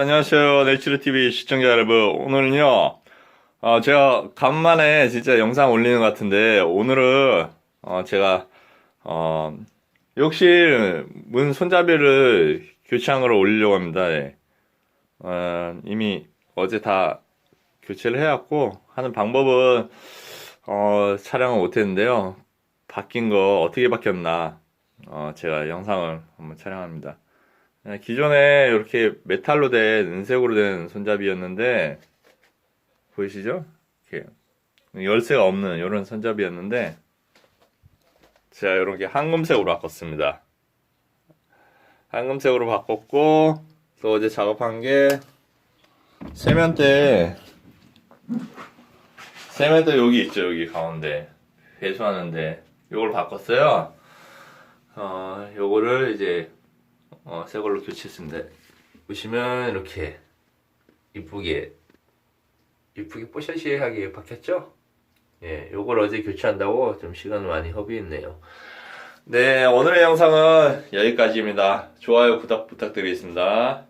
안녕하세요. 네이처TV 시청자 여러분. 오늘은요, 어, 제가 간만에 진짜 영상 올리는 것 같은데, 오늘은, 어, 제가, 어, 욕실 문 손잡이를 걸 올리려고 합니다. 예. 어, 이미 어제 다 교체를 해왔고, 하는 방법은, 어, 촬영을 못했는데요. 바뀐 거 어떻게 바뀌었나, 어, 제가 영상을 한번 촬영합니다. 네, 기존에 이렇게 메탈로 된 은색으로 된 손잡이였는데 보이시죠? 이렇게 열쇠가 없는 이런 손잡이였는데 제가 이렇게 황금색으로 바꿨습니다. 황금색으로 바꿨고 또 어제 작업한 게 세면대 세면대 여기 있죠 여기 가운데 배수하는데 요걸 바꿨어요. 어 요거를 이제 어, 새 걸로 교체했습니다. 보시면 이렇게 이쁘게 이쁘게 뽀샤시하게 박혔죠? 예, 요걸 어제 교체한다고 좀 시간을 많이 허비했네요. 네, 오늘의 영상은 여기까지입니다. 좋아요, 구독 부탁드리겠습니다.